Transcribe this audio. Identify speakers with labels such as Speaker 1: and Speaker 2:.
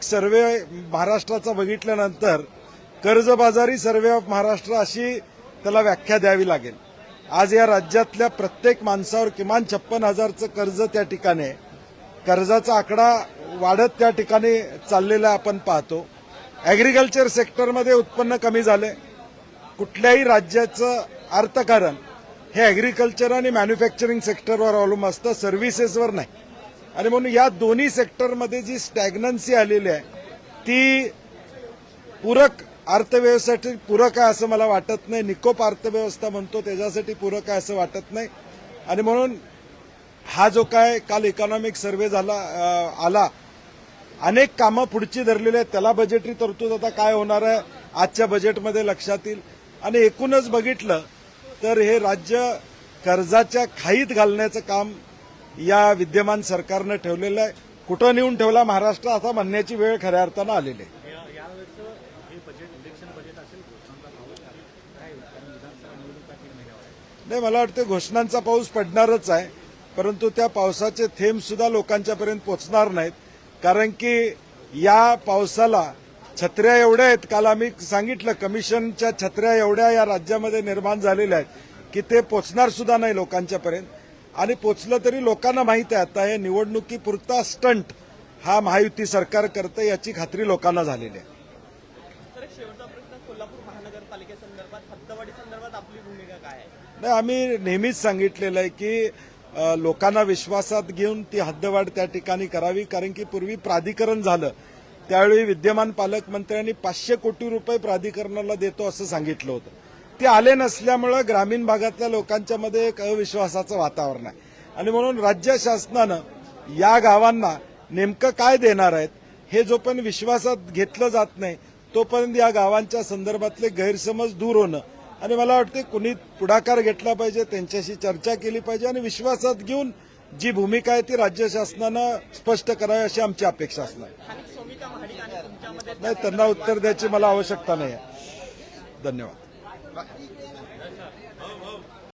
Speaker 1: एक सर्वे महाराष्ट्राचा बघितल्यानंतर कर्जबाजारी सर्वे ऑफ महाराष्ट्र अशी त्याला व्याख्या द्यावी लागेल. आज या राज्यातल्या प्रत्येक माणसावर किमान छप्पन हजारचं कर्ज त्या ठिकाणी कर्जाचा आकडा वाढत त्या ठिकाणी चाललेला आपण पाहतो. ॲग्रिकल्चर सेक्टरमध्ये उत्पन्न कमी झाले. कुठल्याही राज्याचं अर्थकारण हे ॲग्रिकल्चर आणि मॅन्युफॅक्चरिंग सेक्टरवर अवलंबून असतं सर्व्हिसेसवर नाही. आणि म्हणून या दोन्ही सेक्टरमध्ये जी स्टॅग्नन्सी आलेली आहे ती पूरक अर्थव्यवस्थेसाठी पूरक आहे असं मला वाटत नाही. निकोप अर्थव्यवस्था म्हणतो त्याच्यासाठी पूरक आहे असं वाटत नाही. आणि म्हणून हा जो काय काल इकॉनॉमिक सर्व्हे झाला आला अनेक कामं पुढची धरलेली आहेत. त्याला बजेटरी तरतूद आता काय होणार आहे आजच्या बजेटमध्ये लक्षात येईल. आणि एकूणच बघितलं तर हे राज्य कर्जाच्या खाईत घालण्याचं काम या विद्यमान सरकारनं ठेवलेलं आहे. कुठं नेऊन ठेवला महाराष्ट्र? आता म्हणण्याची वेळ खऱ्या अर्थानं आलेली आहे. नाही मला वाटतं घोषणांचा पाऊस पडणारच आहे. परंतु त्या पावसाचे थेंब सुद्धा लोकांच्यापर्यंत पोचणार नाहीत. कारण की या पावसाला छत्र्या एवढ्या आहेत काल आम्ही सांगितलं कमिशनच्या छत्र्या एवढ्या या राज्यामध्ये निर्माण झालेल्या आहेत की ते पोचणार सुद्धा नाही लोकांच्यापर्यंत. आणि पोचलं तरी लोकांना माहीत आहे आता हे निवडणुकीपुरता स्टंट हा महायुती सरकार करतं याची खात्री लोकांना झालेली आहे. नाही आम्ही नेहमीच सांगितलेलं आहे की लोकांना विश्वासात घेऊन ती हद्दवाढ त्या ठिकाणी करावी कारण की पूर्वी प्राधिकरण झालं. त्यावेळी विद्यमान पालकमंत्र्यांनी पाचशे कोटी रुपये प्राधिकरणाला देतो असं सांगितलं होतं. ते आले नसल्यामुळं ग्रामीण भागातल्या लोकांच्या मध्ये एक अविश्वासाचं वातावरण आहे. आणि म्हणून राज्य शासनानं या गावांना नेमकं काय देणार आहेत हे जोपर्यंत विश्वासात घेतलं जात नाही तोपर्यंत या गावांच्या संदर्भातले गैरसमज दूर होणं. आणि मला वाटते कुणी पुढाकार घेतला पाहिजे त्यांच्याशी चर्चा केली पाहिजे आणि विश्वासात घेऊन जी भूमिका आहे ती राज्य शासनानं स्पष्ट करावी अशी आमची अपेक्षा असणार. नाही त्यांना उत्तर द्यायची मला आवश्यकता नाही आहे धन्यवाद. Vâng. vâng.